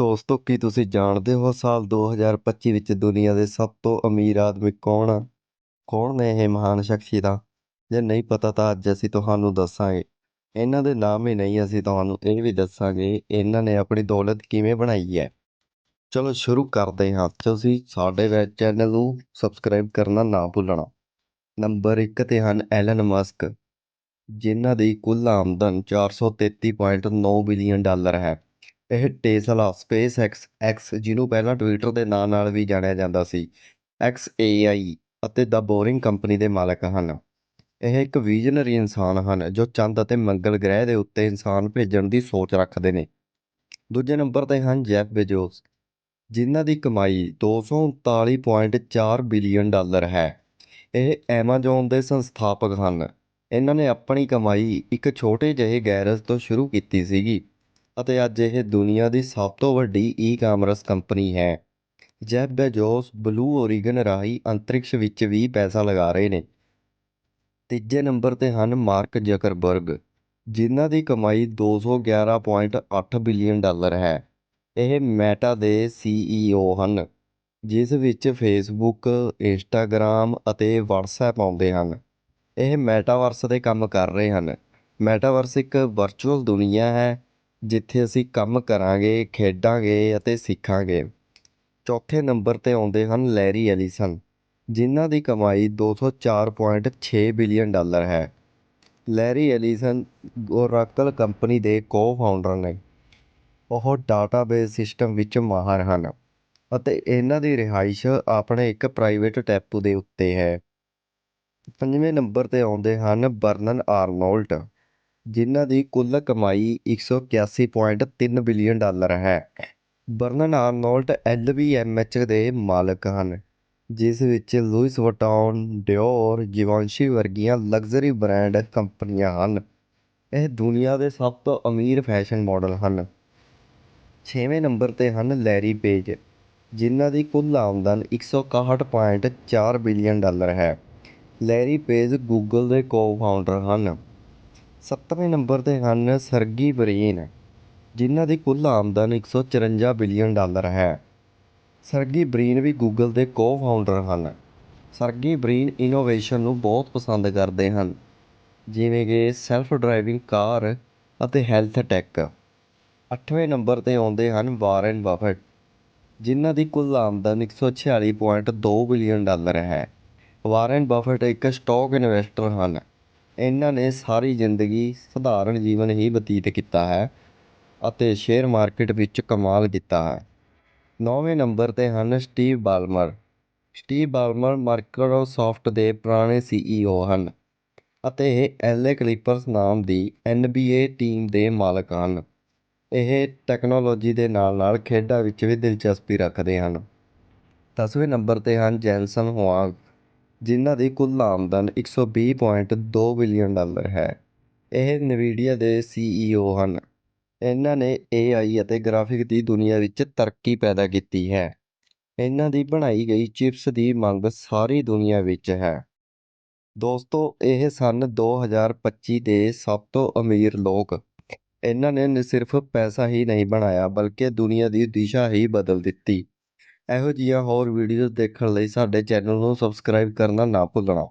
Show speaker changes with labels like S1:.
S1: ਦੋਸਤੋ, ਕੀ ਤੁਸੀਂ ਜਾਣਦੇ ਹੋ ਸਾਲ 2025 ਵਿੱਚ ਦੁਨੀਆ ਦੇ ਸਭ ਤੋਂ ਅਮੀਰ ਆਦਮੀ ਕੌਣ ਆ? ਕੌਣ ਨੇ ਇਹ ਮਹਾਨ ਸ਼ਖਸੀਅਤਾਂ ਜੇ ਨਹੀਂ ਪਤਾ ਤਾਂ ਅੱਜ ਅਸੀਂ ਤੁਹਾਨੂੰ ਦੱਸਾਂਗੇ। ਇਹਨਾਂ ਦੇ ਨਾਮ ਹੀ ਨਹੀਂ ਅਸੀਂ ਤੁਹਾਨੂੰ ਇਹ ਵੀ ਦੱਸਾਂਗੇ, ਇਹਨਾਂ ਨੇ ਆਪਣੀ ਦੌਲਤ ਕਿਵੇਂ ਬਣਾਈ ਹੈ? ਚਲੋ, ਸ਼ੁਰੂ ਕਰਦੇ ਹਾਂ। ਤੁਸੀਂ ਸਾਡੇ ਵੈਬ ਚੈਨਲ ਨੂੰ ਸਬਸਕ੍ਰਾਈਬ ਕਰਨਾ ਨਾ ਭੁੱਲਣਾ। ਨੰਬਰ 1 ਤੇ ਹਨ ਐਲਨ ਮਸਕ, ਜਿਨ੍ਹਾਂ ਦੀ ਕੁੱਲ ਆਮਦਨ 433.9 ਬਿਲੀਅਨ ਡਾਲਰ ਹੈ। ਇਹ ਟੇਸਲਾ ਸਪੇਸ ਐਕਸ ਐਕਸ ਜਿਹਨੂੰ ਪਹਿਲਾਂ ਟਵਿੱਟਰ ਦੇ ਨਾਂ ਨਾਲ ਵੀ ਜਾਣਿਆ ਜਾਂਦਾ ਸੀ। ਐਕਸ ਏਆਈ ਅਤੇ ਦ ਬੋਰਿੰਗ ਕੰਪਨੀ ਦੇ ਮਾਲਕ ਹਨ। ਇਹ ਇੱਕ ਵਿਜ਼ਨਰੀ ਇਨਸਾਨ ਹਨ ਜੋ ਚੰਦ ਅਤੇ ਮੰਗਲ ਗ੍ਰਹਿ ਦੇ ਉੱਤੇ ਇਨਸਾਨ ਭੇਜਣ ਦੀ ਸੋਚ ਰੱਖਦੇ ਨੇ। ਦੂਜੇ ਨੰਬਰ ਤੇ ਹਨ ਜੈਫ ਬੇਜੋਸ, ਜਿਨ੍ਹਾਂ ਦੀ ਕਮਾਈ 239.4 ਬਿਲੀਅਨ ਡਾਲਰ ਹੈ। ਇਹ ਐਮਾਜ਼ੋਨ ਦੇ ਸੰਸਥਾਪਕ ਹਨ। ਇਹਨਾਂ ਨੇ ਆਪਣੀ ਕਮਾਈ ਇੱਕ ਛੋਟੇ ਜਿਹੇ ਗੈਰੇਜ ਤੋਂ ਸ਼ੁਰੂ ਕੀਤੀ ਸੀਗੀ। ਅਤੇ ਅੱਜ ਇਹ ਦੁਨੀਆ ਦੀ ਸਭ ਤੋਂ ਵੱਡੀ ਈ-ਕਾਮਰਸ ਕੰਪਨੀ ਹੈ। ਜੈਫ ਬੇਜੋਸ ਬਲੂ ਓਰੀਗਨ ਰਾਹੀਂ ਅੰਤਰਿਕਸ਼ ਵਿੱਚ ਵੀ ਪੈਸਾ ਲਗਾ ਰਹੇ ਨੇ। ਤੀਜੇ ਨੰਬਰ ਤੇ ਹਨ ਮਾਰਕ ਜ਼ਕਰਬਰਗ, ਜਿਨ੍ਹਾਂ ਦੀ ਕਮਾਈ 211.8 ਬਿਲੀਅਨ ਡਾਲਰ ਹੈ। ਇਹ ਮੈਟਾ ਦੇ ਸੀਈਓ ਹਨ, ਜਿਸ ਵਿੱਚ ਫੇਸਬੁੱਕ, ਇੰਸਟਾਗ੍ਰਾਮ ਅਤੇ ਵਟਸਐਪ ਆਉਂਦੇ ਹਨ। ਇਹ ਮੈਟਾਵਰਸ ਤੇ ਕੰਮ ਕਰ ਰਹੇ ਹਨ। ਮੈਟਾਵਰਸ ਇੱਕ ਵਰਚੁਅਲ ਦੁਨੀਆ ਹੈ ਜਿੱਥੇ ਅਸੀਂ ਕੰਮ ਕਰਾਂਗੇ, ਖੇਡਾਂਗੇ ਅਤੇ ਸਿੱਖਾਂਗੇ। ਚੌਥੇ ਨੰਬਰ ਤੇ ਆਉਂਦੇ ਹਨ ਲੈਰੀ ਐਲੀਸਨ, ਜਿਨ੍ਹਾਂ ਦੀ ਕਮਾਈ 204.6 ਬਿਲੀਅਨ ਡਾਲਰ ਹੈ। ਲੈਰੀ ਐਲੀਸਨ ਓਰਾਕਲ ਕੰਪਨੀ ਦੇ ਕੋ-ਫਾਊਂਡਰ ਨੇ। ਉਹ ਡਾਟਾਬੇਸ ਸਿਸਟਮ ਵਿੱਚ ਮਾਹਰ ਹਨ ਅਤੇ ਇਹਨਾਂ ਦੀ ਰਿਹਾਇਸ਼ ਆਪਣੇ ਇੱਕ ਪ੍ਰਾਈਵੇਟ ਟੈਪੂ ਦੇ ਉੱਤੇ ਹੈ। ਪੰਜਵੇਂ ਨੰਬਰ ਤੇ ਆਉਂਦੇ ਹਨ ਬਰਨਨ ਆਰਨੋਲਟ ਜਿਨ੍ਹਾਂ ਦੀ ਕੁੱਲ ਕਮਾਈ 181.3 ਬਿਲੀਅਨ ਡਾਲਰ ਹੈ। ਬਰਨਨ ਆਰਨੋਲਟ ਐੱਚ ਦੇ ਮਾਲਕ ਹਨ, ਜਿਸ ਵਿੱਚ ਲੂਇਸ ਵਟਾਨ ਡਿਓਰ, ਜਿਵਾਂਸ਼ੀ ਵਰਗੀਆਂ ਲਗਜ਼ਰੀ ਬ੍ਰਾਂਡ ਕੰਪਨੀਆਂ ਹਨ। ਇਹ ਦੁਨੀਆ ਦੇ ਸਭ ਤੋਂ ਅਮੀਰ ਫੈਸ਼ਨ ਮਾਡਲ ਹਨ। ਛੇਵੇਂ ਨੰਬਰ ਤੇ ਹਨ ਲੈਰੀ ਪੇਜ, ਜਿਨ੍ਹਾਂ ਦੀ ਕੁੱਲ ਆਮਦਨ 161.4 ਬਿਲੀਅਨ ਡਾਲਰ ਹੈ। ਲੈਰੀ ਪੇਜ ਗੂਗਲ ਦੇ ਕੋ-ਫਾਊਂਡਰ ਹਨ। ਸੱਤਵੇਂ ਨੰਬਰ ਤੇ ਹਨ ਸਰਗੀ ਬਰੀਨ, ਜਿਨ੍ਹਾਂ ਦੀ ਕੁੱਲ ਆਮਦਨ 154 ਬਿਲੀਅਨ ਡਾਲਰ ਹੈ। ਸਰਗੀ ਬਰੀਨ ਵੀ ਗੂਗਲ ਦੇ ਕੋ-ਫਾਊਂਡਰ ਹਨ। ਸਰਗੀ ਬਰੀਨ ਇਨੋਵੇਸ਼ਨ ਨੂੰ ਬਹੁਤ ਪਸੰਦ ਕਰਦੇ ਹਨ, ਜਿਵੇਂ ਕਿ ਸੈਲਫ ਡਰਾਈਵਿੰਗ ਕਾਰ ਅਤੇ ਹੈਲਥ ਟੈਕ ਅੱਠਵੇਂ ਨੰਬਰ ਤੇ ਆਉਂਦੇ ਹਨ ਵਾਰਨ ਬਫਟ ਜਿਨ੍ਹਾਂ ਦੀ ਕੁੱਲ ਆਮਦਨ 146.2 ਬਿਲੀਅਨ ਡਾਲਰ ਹੈ। ਵਾਰਨ ਬਫਟ ਇੱਕ ਸਟਾਕ ਇਨਵੈਸਟਰ ਹਨ। ਇਹਨਾਂ ਨੇ ਸਾਰੀ ਜ਼ਿੰਦਗੀ ਸਧਾਰਨ ਜੀਵਨ ਹੀ ਬਤੀਤ ਕੀਤਾ ਹੈ ਅਤੇ ਸ਼ੇਅਰ ਮਾਰਕੀਟ ਵਿੱਚ ਕਮਾਲ ਕੀਤਾ ਹੈ। ਨੌਵੇਂ ਨੰਬਰ ਤੇ ਹਨ Steve Ballmer. Steve Ballmer Microsoft ਦੇ ਪੁਰਾਣੇ ਸੀ ਈ ਓ ਹਨ ਅਤੇ ਇਹ ਐਲ ਏ ਕਲਿਪਰਸ ਨਾਮ ਦੀ ਐੱਨ ਬੀ ਏ ਟੀਮ ਦੇ ਮਾਲਕ ਹਨ। ਇਹ ਟੈਕਨੋਲੋਜੀ ਦੇ ਨਾਲ ਨਾਲ ਖੇਡਾਂ ਵਿੱਚ ਵੀ ਦਿਲਚਸਪੀ ਰੱਖਦੇ ਹਨ। ਦਸਵੇਂ ਨੰਬਰ ਤੇ ਹਨ ਜੈਨਸਨ ਹੁਆਂਗ। ਜਿਨ੍ਹਾਂ ਦੀ ਕੁੱਲ ਆਮਦਨ 120.2 ਬਿਲੀਅਨ ਡਾਲਰ ਹੈ। ਇਹ ਨਵੀਡੀਆ ਦੇ ਸੀ ਈ ਓ ਹਨ। ਇਹਨਾਂ ਨੇ ਏ ਆਈ ਅਤੇ ਗ੍ਰਾਫਿਕ ਦੀ ਦੁਨੀਆ ਵਿੱਚ ਤਰੱਕੀ ਪੈਦਾ ਕੀਤੀ ਹੈ। ਇਹਨਾਂ ਦੀ ਬਣਾਈ ਗਈ ਚਿਪਸ ਦੀ ਮੰਗ ਸਾਰੀ ਦੁਨੀਆ ਵਿੱਚ ਹੈ। ਦੋਸਤੋ, ਇਹ ਸਨ 2025 ਦੇ ਸਭ ਤੋਂ ਅਮੀਰ ਲੋਕ। ਇਹਨਾਂ ਨੇ ਸਿਰਫ ਪੈਸਾ ਹੀ ਨਹੀਂ ਬਣਾਇਆ, ਬਲਕਿ ਦੁਨੀਆ ਦੀ ਦਿਸ਼ਾ ਹੀ ਬਦਲ ਦਿੱਤੀ। ਇਹੋ ਜਿਹੀਆਂ ਹੋਰ ਵੀਡੀਓਜ਼ ਦੇਖਣ ਲਈ ਸਾਡੇ ਚੈਨਲ ਨੂੰ ਸਬਸਕ੍ਰਾਈਬ ਕਰਨਾ ਨਾ ਭੁੱਲਣਾ।